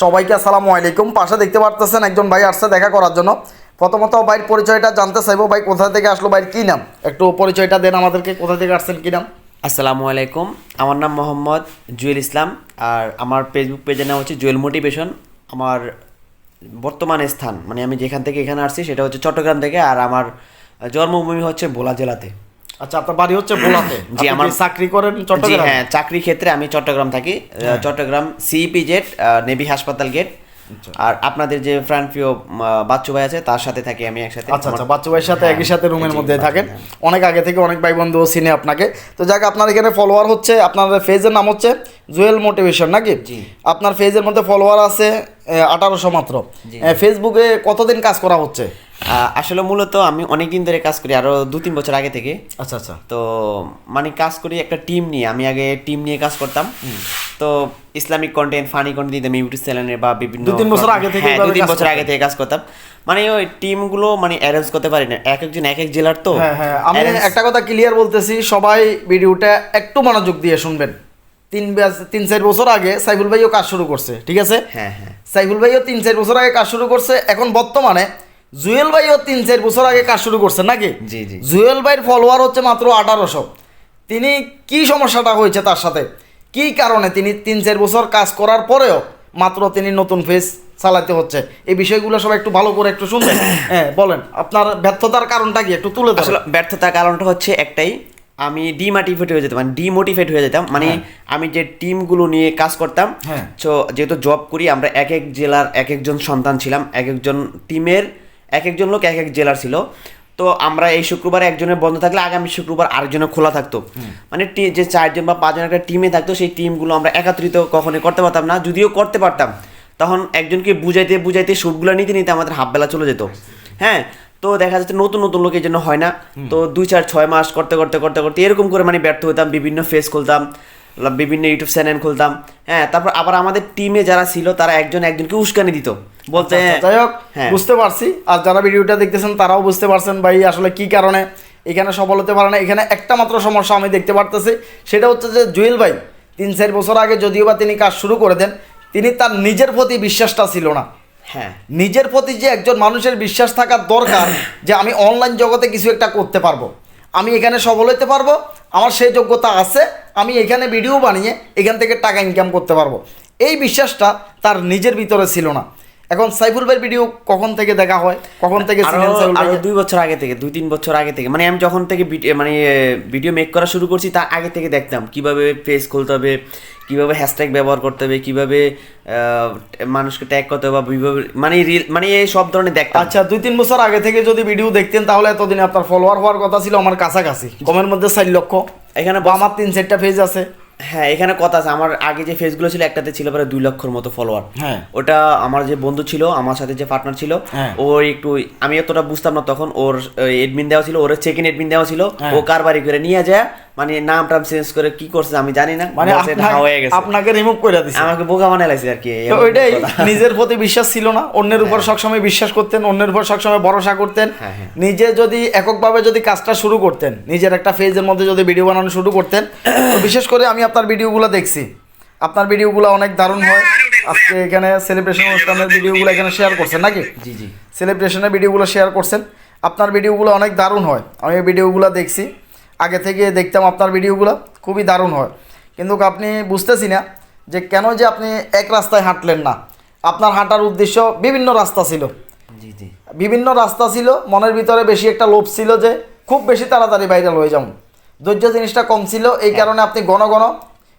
সবাইকে আসসালামু আলাইকুম। পাশে দেখতে পারতেছেন একজন ভাই আসছে দেখা করার জন্য। প্রথমত ভাইয়ের পরিচয়টা জানতে চাইব। ভাই, কোথা থেকে আসলো? ভাইয়ের কী নাম? একটু পরিচয়টা দেন আমাদেরকে। কোথা থেকে আসছেন, কী নাম? আসসালামু আলাইকুম। আমার নাম মোহাম্মদ জুয়েল ইসলাম। আর আমার ফেসবুক পেজের নাম হচ্ছে জুয়েল মোটিভেশন। আমার বর্তমান স্থান মানে আমি যেখান থেকে এখানে আসছি, সেটা হচ্ছে চট্টগ্রাম থেকে। আর আমার জন্মভূমি হচ্ছে ভোলা জেলাতে। আচ্ছা আপনার বাড়ি হচ্ছে বোলাতে জি, আমার চাকরি করেন চট্টগ্রাম? হ্যাঁ চাকরি ক্ষেত্রে আমি চট্টগ্রাম থাকি। আহ, চট্টগ্রাম সিইপি জেট নেভি হাসপাতাল গেট আর আপনাদের যে ফ্রান্ট প্রিয় বাচ্চু ভাই আছে তার সাথে থাকি আমি একসাথে। আচ্ছা আচ্ছা বাচ্চু ভাইয়ের সাথে হ্যাঁ, একই সাথে রুমের মধ্যে থাকেন। হ্যাঁ। অনেক আগে থেকে অনেক ভাই বন্ধু চিনে আপনাকে। তো যাক আপনার এখানে ফলোয়ার হচ্ছে আপনার ফেজের নাম হচ্ছে জুয়েল মোটিভেশন নাকি? আপনার ফেজের মধ্যে ফলোয়ার আছে আঠারোশো মাত্র। ফেসবুকে কতদিন কাজ করা হচ্ছে? আসলে মূলত আমি অনেক দিন ধরে কাজ করি আরও দু তিন বছর আগে থেকে। আচ্ছা আচ্ছা। তো মানে কাজ করি একটা টিম নিয়ে আমি আগে টিম নিয়ে কাজ করতাম। তো ইসলামিক কন্টেন্ট ফানি কন্টেন্ট দিতাম ইউটিউব চ্যানেলে বা বিভিন্ন দু তিন বছর আগে থেকে হ্যাঁ দু তিন বছর আগে থেকে কাজ করতাম। মানে ওই টিমগুলো মানে অ্যারেঞ্জ করতে পারি না। এক একজন এক এক জেলার তো। হ্যাঁ হ্যাঁ। আমি একটা কথা ক্লিয়ার বলতেছি সবাই ভিডিওটা একটু মনোযোগ দিয়ে শুনবেন। তিন তিন চার বছর আগে সাইফুল ভাইও কাজ শুরু করছে ঠিক আছে? হ্যাঁ হ্যাঁ। সাইফুল ভাইও তিন চার বছর আগে কাজ শুরু করছে। এখন বর্তমানে জুয়েল ভাইও তিন চার বছর আগে কাজ শুরু করছে নাকি? জি, জি। জুয়েল ভাইয়ের ফলোয়ার হচ্ছে মাত্র আঠারোশো। তিনি কি সমস্যাটা হয়েছে তার সাথে? কি কারণে তিনি তিন চার বছর কাজ করার পরেও মাত্র তিনি নতুন ফেস চালাতে হচ্ছে? এই বিষয়গুলো সবাই একটু ভালো করে একটু শুনবেন। হ্যাঁ বলেন আপনার ব্যর্থতার কারণটা কি একটু তুলে ধরেন। ব্যর্থতার কারণটা হচ্ছে একটাই আমি ডিমোটিভেট হয়ে যেতাম মানে ডিমোটিভেট হয়ে যেতাম মানে আমি যে টিমগুলো নিয়ে কাজ করতাম হ্যাঁ। তো যেহেতু জব করি আমরা এক এক জেলার এক একজন সন্তান ছিলাম এক একজন টিমের এক একজন লোক এক এক জেলার ছিল। তো আমরা এই শুক্রবার একজনের বন্ধ থাকলে আগামী শুক্রবার আরেকজনের খোলা থাকতো। মানে যে চারজন বা পাঁচজন একটা টিমে থাকতো সেই টিমগুলো আমরা একত্রিত কখনোই করতে পারতাম না। যদিও করতে পারতাম। তখন একজনকে বুঝাইতে বুঝাইতে শ্যুটগুলো নিতে নিতে আমাদের হাফ বেলা চলে যেত। হ্যাঁ তো দেখা যাচ্ছে নতুন নতুন লোক এই জন্য হয় না। তো দুই চার ছয় মাস করতে করতে করতে করতে এরকম করে মানে ব্যর্থ হতাম বিভিন্ন ফেস খুলতাম। বিভিন্ন ইউটিউব চ্যানেল খুলতাম। হ্যাঁ তারপর আবার আমাদের টিমে যারা ছিল তারা একজন একজনকে উস্কানি দিত। বলতে আচ্ছা, যাই হোক হ্যাঁ। বুঝতে পারছি। আর যারা ভিডিওটা দেখতেছেন তারাও বুঝতে পারছেন ভাই আসলে কি কারণে এখানে সফল হতে পারে না। এখানে একটা মাত্র সমস্যা আমি দেখতে পারতেছি সেটা হচ্ছে যে জুয়েল ভাই তিন চার বছর আগে যদিও বা তিনি কাজ শুরু করে দেন তিনি তার নিজের প্রতি বিশ্বাসটা ছিল না। হ্যাঁ। নিজের প্রতি যে একজন মানুষের বিশ্বাস থাকার দরকার যে আমি অনলাইন জগতে কিছু একটা করতে পারব। আমি এখানে সফল হতে পারব, আমার সেই যোগ্যতা আছে, আমি এখানে ভিডিও বানিয়ে এখান থেকে টাকা ইনকাম করতে পারব। এই বিশ্বাসটা তার নিজের ভিতরে ছিল না। এখন সাইফুল ভাইয়ের ভিডিও কখন থেকে দেখা হয়? কখন থেকে আরও? দুই বছর আগে থেকে দুই তিন বছর আগে থেকে। মানে আমি যখন থেকে ভিডিও মানে ভিডিও মেক করা শুরু করছি তার আগে থেকে দেখতাম কীভাবে ফেস খুলতে হবে কীভাবে হ্যাশট্যাগ ব্যবহার করতে হবে কীভাবে মানুষকে ট্যাগ করতে হবে বা মানে রিল মানে এই সব ধরনের দেখতাম। আচ্ছা দুই তিন বছর আগে থেকে যদি ভিডিও দেখতেন তাহলে এতদিন আপনার ফলোয়ার হওয়ার কথা ছিল আমার কাছাকাছি। কমের মধ্যে চার লক্ষ। এখানে আমার তিন চারটা পেজ আছে। হ্যাঁ এখানে কথা আছে আমার আগে যে ফেসগুলো ছিল একটাতে ছিল প্রায় দুই লক্ষর মতো ফলোয়ার হ্যাঁ। ওটা আমার যে বন্ধু ছিল আমার সাথে যে পার্টনার ছিল হ্যাঁ। ও একটু আমি এতটা বুঝতাম না তখন ওর এডমিন দেওয়া ছিল ওর চেক ইন এডমিন দেওয়া ছিল হ্যাঁ। ও কারবারি করে নিয়ে যায় মানে নাম টাম চেঞ্জ করে কি করছে আমি জানি না মানে হয়ে গেছে। আপনাকে রিমুভ করে দিছে। আমাকে বোকা বানাই লাগছে আর কি তো ওইটাই নিজের প্রতি বিশ্বাস ছিল না অন্যের উপর সবসময় বিশ্বাস করতেন অন্যের উপর সবসময় ভরসা করতেন। হ্যাঁ, হ্যাঁ। নিজে যদি এককভাবে যদি কাজটা শুরু করতেন নিজের একটা ফেজের মধ্যে যদি ভিডিও বানানো শুরু করতেন বিশেষ করে আমি আপনার ভিডিওগুলো দেখছি। আপনার ভিডিওগুলো অনেক দারুণ হয়। আজকে এখানে সেলিব্রেশন অনুষ্ঠানের ভিডিওগুলো এখানে শেয়ার করছেন নাকি? জি জি। সেলিব্রেশনের ভিডিওগুলো শেয়ার করছেন। আপনার ভিডিওগুলো অনেক দারুণ হয়। আমি ভিডিওগুলো দেখছি। আগে থেকে দেখতাম আপনার ভিডিওগুলো খুবই দারুণ হয়। কিন্তু আপনি বুঝতেছি না যে কেন যে আপনি এক রাস্তায় হাঁটলেন না। আপনার হাঁটার উদ্দেশ্য বিভিন্ন রাস্তা ছিল। জি জি। বিভিন্ন রাস্তা ছিল মনের ভিতরে বেশি একটা লোভ ছিল যে খুব বেশি তাড়াতাড়ি ভাইরাল হয়ে যাবেন ধৈর্য জিনিসটা কম ছিল এই কারণে আপনি ঘন ঘন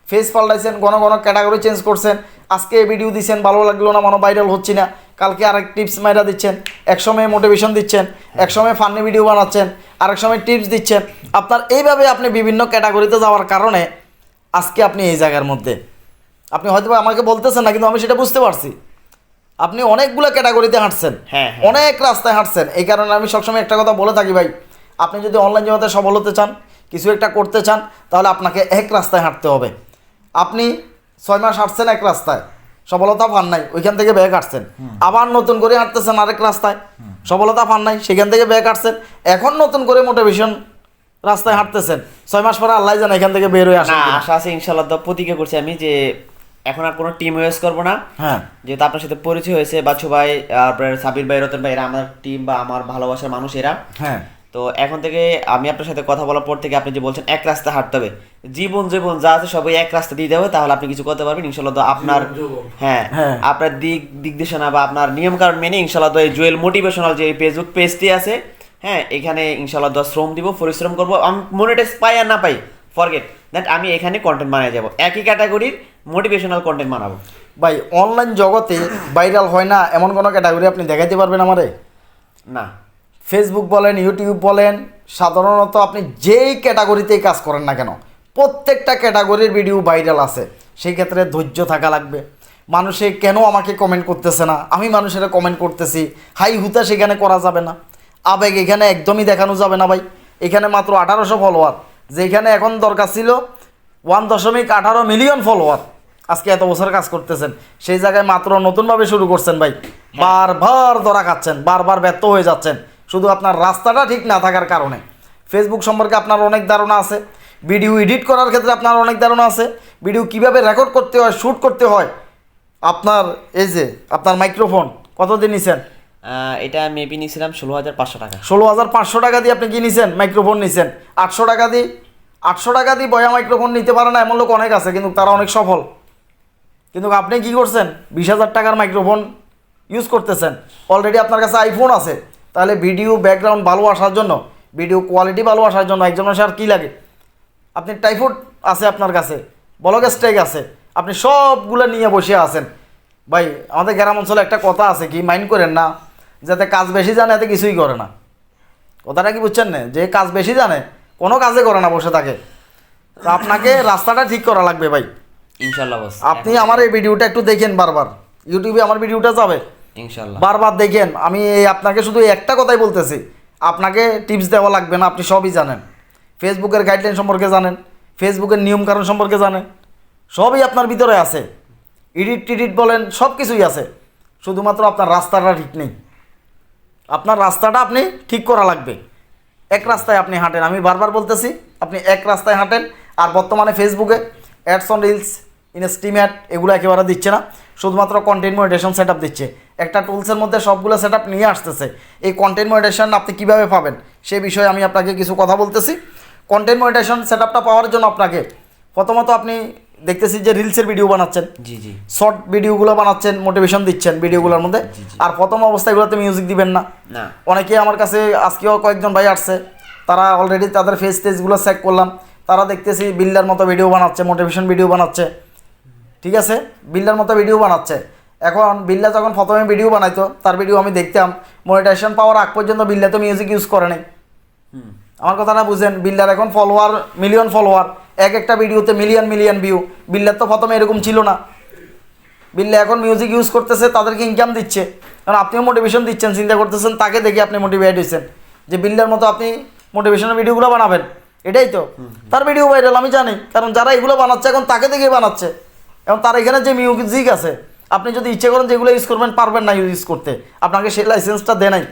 ফেস পাল্টাইছেন ঘন ঘন ক্যাটাগরি চেঞ্জ করছেন। আজকে এই ভিডিও দিচ্ছেন ভালো লাগল না মনে ভাইরাল হচ্ছে না। কালকে আরেক টিপস মাইরা দিচ্ছেন। এক সময় মোটিভেশন দিচ্ছেন এক সময় ফানি ভিডিও বানাচ্ছেন আরেক সময় টিপস দিচ্ছেন। আপনার এইভাবে আপনি বিভিন্ন ক্যাটাগরিতে যাওয়ার কারণে আজকে আপনি এই জায়গার মধ্যে। আপনি হয়তো আমাকে বলতেছেন না কিন্তু আমি সেটা বুঝতে পারছি। আপনি অনেকগুলো ক্যাটাগরিতে হাঁটছেন হ্যাঁ, হ্যাঁ। অনেক রাস্তায় হাঁটছেন। এই কারণে আমি সবসময় একটা কথা বলে থাকি ভাই আপনি যদি অনলাইন জগতে সফল হতে চান কিছু একটা করতে চান তাহলে আপনাকে এক রাস্তায় হাঁটতে হবে। আপনি ছয় মাস হাঁটছেন এক রাস্তায় সফলতা পান নাই ওইখান থেকে ব্যাগ হাঁটছেন আবার নতুন করে হাঁটতেছেন আরেক রাস্তায়। সফলতা পান নাই সেখান থেকে ব্যাগ হাঁটছেন এখন নতুন করে মোটিভেশন রাস্তায় হাঁটতেছেন। ছয় মাস পরে আল্লাহ জানে এখান থেকে বের হয়ে আসেন আশা আছে ইনশাল্লাহ তো প্রতিজ্ঞা করছি আমি যে এখন আর কোনো টিম ইউজ করব না। হ্যাঁ। যেহেতু আপনার সাথে পরিচয় হয়েছে বাচ্চু ভাই আপনার সাবির ভাই রতন ভাই এরা আমার টিম বা আমার ভালোবাসার মানুষ এরা। হ্যাঁ। তো এখন থেকে আমি আপনার সাথে কথা বলার পর থেকে আপনি যে বলছেন এক রাস্তা হাঁটতে হবে। জীবন জীবন যা আছে সবাই এক রাস্তা দিয়ে হবে তাহলে আপনি কিছু করতে পারবেন। ইনশাল্লাহ তো আপনার হ্যাঁ হ্যাঁ। আপনার দিক দিকদেশনা বা আপনার নিয়ম কারণ মেনে ইনশাল্লাহ তো এই জুয়েল মোটিভেশনাল যে ফেসবুক পেজটি আছে হ্যাঁ এখানে ইনশাল্লাহ দশ শ্রম দিব পরিশ্রম করব আমি মনিটাইজ পাই আর না পাই ফরগেট দ্যাট আমি এখানে কন্টেন্ট বানিয়ে যাব। একই ক্যাটাগরির মোটিভেশনাল কন্টেন্ট বানাবো। ভাই অনলাইন জগতে ভাইরাল হয় না এমন কোনো ক্যাটাগরি আপনি দেখাইতে পারবেন আমারে? না। ফেসবুক বলেন ইউটিউব বলেন সাধারণত আপনি যেই ক্যাটাগরিতেই কাজ করেন না কেন প্রত্যেকটা ক্যাটাগরির ভিডিও ভাইরাল আছে। সেই ক্ষেত্রে ধৈর্য থাকা লাগবে। মানুষে কেন আমাকে কমেন্ট করতেছে না? আমি মানুষেরা কমেন্ট করতেছি। হাই হুতা সেখানে করা যাবে না। আবেগ এখানে একদমই দেখানো যাবে না ভাই। এখানে মাত্র আঠারোশো ফলোয়ার যেখানে এখন দরকার ছিল ওয়ান দশমিক আঠারো মিলিয়ন ফলোয়ার আজকে এত বছর কাজ করতেছেন। সেই জায়গায় মাত্র নতুনভাবে শুরু করছেন ভাই। বারবার ধরা খাচ্ছেন বারবার ব্যর্থ হয়ে যাচ্ছেন। শুধু আপনার রাস্তাটা ঠিক না থাকার কারণে। ফেসবুক সম্পর্কে আপনার অনেক ধারণা আছে। ভিডিও এডিট করার ক্ষেত্রে আপনার অনেক ধারণা আছে। ভিডিও কীভাবে রেকর্ড করতে হয় শ্যুট করতে হয়? আপনার এই যে আপনার মাইক্রোফোন কতদিন নিছেন? আহ, এটা মেবি নিয়েছিলাম ষোলো হাজার পাঁচশো টাকা। ষোলো হাজার পাঁচশো টাকা দিয়ে আপনি কি নিছেন? মাইক্রোফোন নিছেন। আটশো টাকা দিয়ে আটশো টাকা দিয়ে বয়া মাইক্রোফোন নিতে পারে না এমন লোক অনেক আছে কিন্তু তারা অনেক সফল। কিন্তু আপনি কি করছেন? বিশ হাজার টাকার মাইক্রোফোন ইউজ করতেছেন। অলরেডি আপনার কাছে আইফোন আছে। তাহলে ভিডিও ব্যাকগ্রাউন্ড ভালো আসার জন্য ভিডিও কোয়ালিটি ভালো আসার জন্য একজন মানুষের আর কী লাগে? আপনি টাইফুড আছে আপনার কাছে বলক স্টেক আছে আপনি সবগুলো নিয়ে বসে আছেন। ভাই আমাদের গ্রাম অঞ্চলে একটা কথা আছে কি মাইন্ড করেন না যাতে কাজ বেশি জানে এতে কিছুই করে না। কথাটা কি বুঝছেন না? যে কাজ বেশি জানে কোনো কাজে করে না বসে থাকে। তো আপনাকে রাস্তাটা ঠিক করা লাগবে ভাই। ইনশাল্লাহ আপনি আমার এই ভিডিওটা একটু দেখেন বারবার। ইউটিউবে আমার ভিডিওটা যাবে। ইনশাল্লাহ বারবার দেখেন, আমি আপনাকে শুধু একটা কথাই বলতেছি। আপনাকে টিপস দেওয়া লাগবে না, আপনি সবই জানেন। ফেসবুকের গাইডলাইন সম্পর্কে জানেন ফেসবুকের নিয়মকানুন সম্পর্কে জানেন, সবই আপনার ভিতরে আছে। এডিট টিডিট বলেন সব কিছুই আছে। শুধুমাত্র আপনার রাস্তাটা ঠিক নেই। আপনার রাস্তাটা আপনি ঠিক করা লাগবে। এক রাস্তায় আপনি হাঁটেন, আমি বারবার বলতেছি, আপনি এক রাস্তায় হাঁটেন, আর বর্তমানে ফেসবুকে ads on reels in stream ad এগুলো একেবারে দিচ্ছে না। শুধুমাত্র কন্টেন্ট মনিটেশন সেট দিচ্ছে। একটা টুলসের মধ্যে সবগুলো সেট নিয়ে আসতেছে। এই কন্টেন্ট মনিটেশন আপনি কীভাবে পাবেন? সে বিষয়ে আমি আপনাকে কিছু কথা বলতেছি। কন্টেন্ট মনিটেশন সেট পাওয়ার জন্য আপনাকে প্রথমত আপনি দেখতেছি যে রিলসের ভিডিও বানাচ্ছেন। জি জি। শর্ট ভিডিওগুলো বানাচ্ছেন মোটিভেশন দিচ্ছেন ভিডিওগুলোর মধ্যে। আর প্রথম অবস্থায় এগুলোতে মিউজিক দিবেন না। না। অনেকে আমার কাছে আজকেও কয়েকজন ভাই আসছে। তারা অলরেডি তাদের ফেস টেজগুলো চেক করলাম। তারা দেখতেছি বিল্ডার মতো ভিডিও বানাচ্ছে মোটিভেশন ভিডিও বানাচ্ছে। ঠিক আছে? বিল্ডার মতো ভিডিও বানাচ্ছে। এখন বিল্লা যখন প্রথমে ভিডিও বানাইতো তার ভিডিও আমি দেখতাম। মনিটাইজেশন পাওয়ার আগ পর্যন্ত বিল্লা তো মিউজিক ইউজ করে নাই। আমার কথাটা বুঝেন বিল্লার এখন ফলোয়ার মিলিয়ন ফলোয়ার এক একটা ভিডিওতে মিলিয়ন মিলিয়ন ভিউ বিল্লার তো প্রথমে এরকম ছিল না। বিল্লা এখন মিউজিক ইউজ করতেছে তাদেরকে ইনকাম দিচ্ছে। কারণ আপনিও মোটিভেশন দিচ্ছেন চিন্তা করতেছেন তাকে দেখে আপনি মোটিভেট হয়েছেন যে বিল্লার মতো আপনি মোটিভেশনের ভিডিওগুলো বানাবেন। এটাই তো। তার ভিডিও ভাইরাল আমি জানি। কারণ যারা এগুলো বানাচ্ছে এখন তাকে দেখে বানাচ্ছে। এবং তার এখানে যে মিউজিক আছে আপনি যদি ইচ্ছে করেন যেগুলো ইউজ করবেন পারবেন না ইউজ করতে। আপনাকে সেই লাইসেন্সটা দেয় নাই।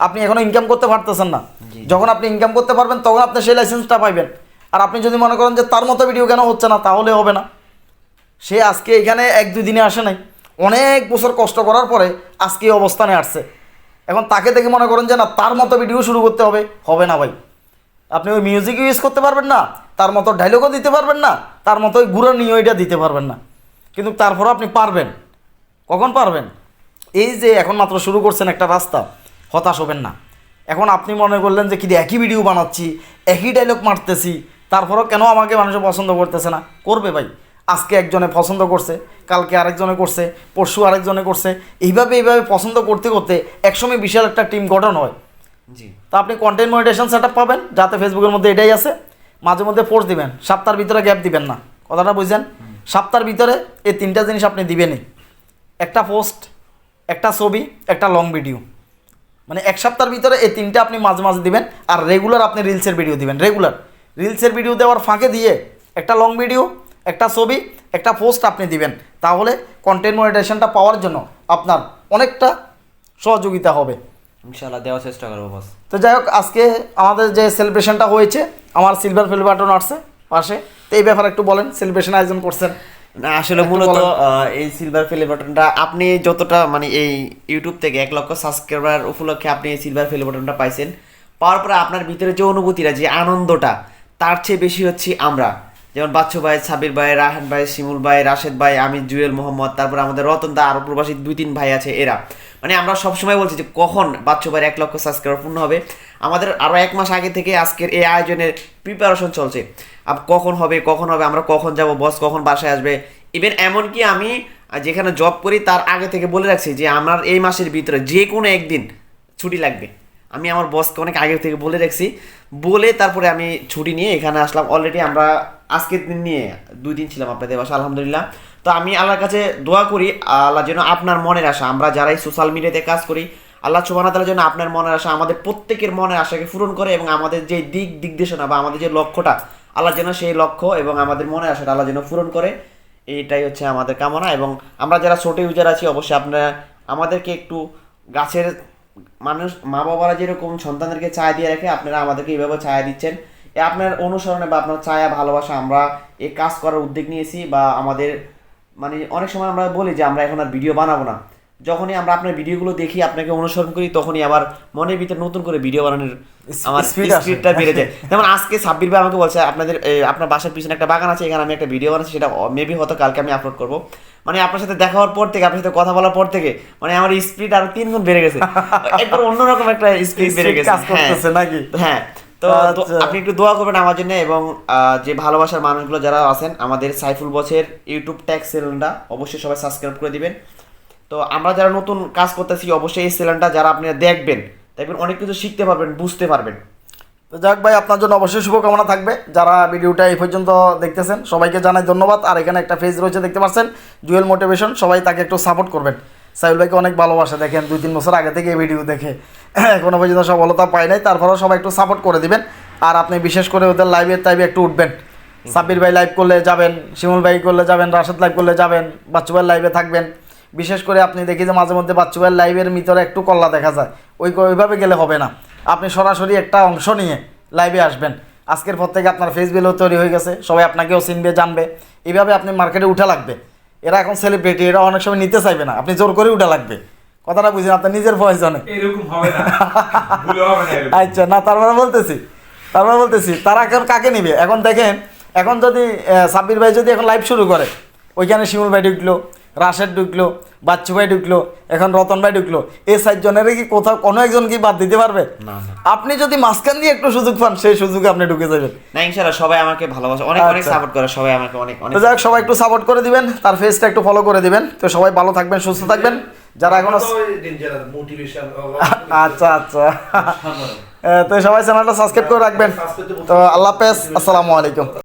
আপনি এখনও ইনকাম করতে পারতেছেন না। যখন আপনি ইনকাম করতে পারবেন তখন আপনি সেই লাইসেন্সটা পাইবেন। আর আপনি যদি মনে করেন যে তার মতো ভিডিও কেন হচ্ছে না তাহলে হবে না। সে আজকে এখানে এক দুই দিনে আসে নাই। অনেক বছর কষ্ট করার পরে আজকে এই অবস্থানে আসছে। এখন তাকে দেখে মনে করেন যে না তার মতো ভিডিও শুরু করতে হবে। হবে না ভাই। আপনি ওই মিউজিক ইউজ করতে পারবেন না। তার মতো ডায়লগও দিতে পারবেন না। তার মতো ওই গুঁড়ো নিয়ে ওইটা দিতে পারবেন না। কিন্তু তারপরও আপনি পারবেন। কখন পারবেন? এই যে এখন মাত্র শুরু করছেন একটা রাস্তা হতাশ হবেন না। এখন আপনি মনে করলেন যে কি একই ভিডিও বানাচ্ছি একই ডায়লগ মারতেছি তারপরও কেন আমাকে মানুষে পছন্দ করতেছে না? করবে ভাই। আজকে একজনে পছন্দ করছে কালকে আরেকজনে করছে পরশু আরেকজনে করছে। এইভাবে এইভাবে পছন্দ করতে করতে একসময় বিশাল একটা টিম গঠন হয়। জি। তা আপনি কন্টেন্ট মনিটেশন সেট পাবেন যাতে ফেসবুকের মধ্যে এটাই আছে। মাঝে মধ্যে ফোর্স দিবেন সপ্তাহের ভিতরে গ্যাপ দিবেন না। কথাটা বুঝছেন? সপ্তাহের ভিতরে এই তিনটা জিনিস আপনি দিবেনই। একটা পোস্ট একটা ছবি একটা লং ভিডিও মানে এক সপ্তাহের ভিতরে এই তিনটা আপনি মাঝে মাঝে দিবেন আর রেগুলার আপনি রিলসের ভিডিও দিবেন রেগুলার রিলসের ভিডিও দেওয়ার ফাঁকে দিয়ে একটা লং ভিডিও একটা ছবি একটা পোস্ট আপনি দিবেন। তাহলে কন্টেন্ট মনিটেশনটা পাওয়ার জন্য আপনার অনেকটা সহযোগিতা হবে। ইনশাল্লাহ দেওয়ার চেষ্টা করব বস তো যাই হোক আজকে আমাদের যে সেলিব্রেশনটা হয়েছে আমার সিলভার ফিল বাটন আসছে পাশে। তো এই ব্যাপারে একটু বলেন সেলিব্রেশন আয়োজন করছেন। না আসলে মূলত এই সিলভার ফেলে বাটনটা আপনি যতটা মানে এই ইউটিউব থেকে এক লক্ষ সাবস্ক্রাইবার উপলক্ষে আপনি এই সিলভার ফেলে বাটনটা পাইছেন পাওয়ার পরে আপনার ভিতরে যে অনুভূতিটা যে আনন্দটা তার চেয়ে বেশি হচ্ছে আমরা। যেমন বাচ্চু ভাই সাবির ভাই রাহান ভাই শিমুল ভাই রাশেদ ভাই আমি জুয়েল মোহাম্মদ তারপর আমাদের রতন দা আরও প্রবাসী দুই তিন ভাই আছে এরা। মানে আমরা সবসময় বলছি যে কখন বাচ্চু ভাইয়ের এক লক্ষ সাবস্ক্রাইবার পূর্ণ হবে। আমাদের আরও এক মাস আগে থেকে আজকের এই আয়োজনের প্রিপারেশন চলছে। কখন হবে কখন হবে, আমরা কখন যাব বস কখন বাসায় আসবে? ইভেন এমনকি আমি যেখানে জব করি, তার আগে থেকে বলে রাখছি যে আমার এই মাসের ভিতরে যে কোনো একদিন ছুটি লাগবে। আমি আমার বসকে অনেক আগে থেকে বলে রাখছি। বলে তারপরে আমি ছুটি নিয়ে এখানে আসলাম। অলরেডি আমরা আজকের দিন নিয়ে দুই দিন ছিলাম আপনাদের বাসা আলহামদুলিল্লাহ। তো আমি আল্লাহর কাছে দোয়া করি, আল্লাহ যেন আপনার মনের আশা, আমরা যারাই সোশ্যাল মিডিয়াতে কাজ করি, আল্লাহ সুবাহ তাআলা যেন আপনার মনের আশা, আমাদের প্রত্যেকের মনের আশাকে পূরণ করে এবং আমাদের যে দিক দিগদেশনা বা আমাদের যে লক্ষ্যটা, আল্লাহ যেন সেই লক্ষ্য এবং আমাদের মনের আশাটা আল্লাহ যেন পূরণ করে। এইটাই হচ্ছে আমাদের কামনা এবং আমরা যারা ছোট ইউজার আছি, অবশ্যই আপনারা আমাদেরকে একটু গাছের মানুষ মা বাবারা যেরকম সন্তানদেরকে ছায়া দিয়ে রাখে, আপনারা আমাদেরকে এইভাবে ছায়া দিচ্ছেন। এ আপনার অনুসরণে বা আপনার ছায়া ভালোবাসা আমরা এ কাজ করার উদ্যোগ নিয়েছি বা আমাদের মানে অনেক সময় আমরা বলি যে আমরা এখন আর ভিডিও বানাবো না। যখনই আমরা আপনার ভিডিওগুলো দেখি আপনাকে অনুসরণ করি তখনই আবার মনের ভিতরে নতুন করে ভিডিও বানানোর আমার স্পিডটা বেড়ে যায়। যেমন আজকে সাব্বির ভাই আমাকে বলছে আপনাদের আপনার বাসার পিছনে একটা বাগান আছে এখানে আমি একটা ভিডিও বানাচ্ছি সেটা মেবি হয়তো কালকে আমি আপলোড করব। মানে আপনার সাথে দেখা হওয়ার পর থেকে আপনার সাথে কথা বলার পর থেকে মানে আমার স্পিড আরও তিন গুণ বেড়ে গেছে। একবার অন্যরকম একটা স্পিড বেড়ে গেছে। হ্যাঁ। নাকি? হ্যাঁ। তো আচ্ছা। আপনি একটু দোয়া করবেন আমার জন্য এবং যে ভালোবাসার মানুষগুলো যারা আছেন আমাদের সাইফুল বছের ইউটিউব ট্যাক্স চ্যানেলটা অবশ্যই সবাই সাবস্ক্রাইব করে দিবেন। তো আমরা যারা নতুন কাজ করতেছি অবশ্যই এই চ্যানেলটা যারা আপনারা দেখবেন দেখবেন অনেক কিছু শিখতে পারবেন বুঝতে পারবেন। তো যাক ভাই আপনার জন্য অবশ্যই শুভকামনা থাকবে। যারা ভিডিওটা এই পর্যন্ত দেখতেছেন সবাইকে জানাই ধন্যবাদ। আর এখানে একটা পেজ রয়েছে দেখতে পাচ্ছেন? জুয়েল মোটিভেশন সবাই তাকে একটু সাপোর্ট করবেন। সাইল ভাইকে অনেক ভালোবাসে দেখেন দুই তিন বছর আগে থেকে এই ভিডিও দেখে। এখনও পর্যন্ত সফলতা পায় নাই তারপরেও সবাই একটু সাপোর্ট করে দিবেন। আর আপনি বিশেষ করে ওদের লাইভের টাইভে একটু উঠবেন। সাব্বির ভাই লাইভ করলে যাবেন শিমুল ভাই করলে যাবেন রাশেদ লাইভ করলে যাবেন বাচ্চু ভাই লাইভে থাকবেন। বিশেষ করে আপনি দেখি যে মাঝে মধ্যে বাচ্চু ভাইয়ের লাইভের ভিতরে একটু কল্লা দেখা যায়। ওই ওইভাবে গেলে হবে না। আপনি সরাসরি একটা অংশ নিয়ে লাইভে আসবেন। আজকের পর থেকে আপনার ফেস বিলও তৈরি হয়ে গেছে। সবাই আপনাকেও চিনবে জানবে। এইভাবে আপনি মার্কেটে উঠা লাগবে। এরা এখন সেলিব্রিটি এরা অনেক সময় নিতে চাইবে না। আপনি জোর করে উঠা লাগবে। কথাটা বুঝেন আপনার নিজের প্রয়োজনে। আচ্ছা না। তার মানে বলতেছি তার মানে বলতেছি। তারা এখন কাকে নিবে? এখন দেখেন এখন যদি সাব্বির ভাই যদি এখন লাইভ শুরু করে ওইখানে শিমুল ভাই ঢুকলো রাশেদ ঢুকলো বাচ্চু ভাই ঢুকলো এখন রতন ভাই ঢুকলো। এই সাতজনের কি কোথাও কোনো একজন কি বাদ দিতে পারবে। আপনি যদি মাঝখান দিয়ে একটু সুযোগ পান সেই সুযোগে আপনি ঢুকে যাবেন। না ইনশাআল্লাহ সবাই আমাকে ভালোবাসে। অনেক অনেক আচ্ছা। সাপোর্ট করে সবাই আমাকে অনেক অনেক হোক, সবাই একটু সাপোর্ট করে দিবেন তার ফেসটা একটু ফলো করে দিবেন। তো সবাই ভালো থাকবেন সুস্থ থাকবেন। যারা এখনও আচ্ছা আচ্ছা। তো সবাই চ্যানেলটা সাবস্ক্রাইব করে রাখবেন। তো আল্লাহ হাফেজ আসসালামু আলাইকুম।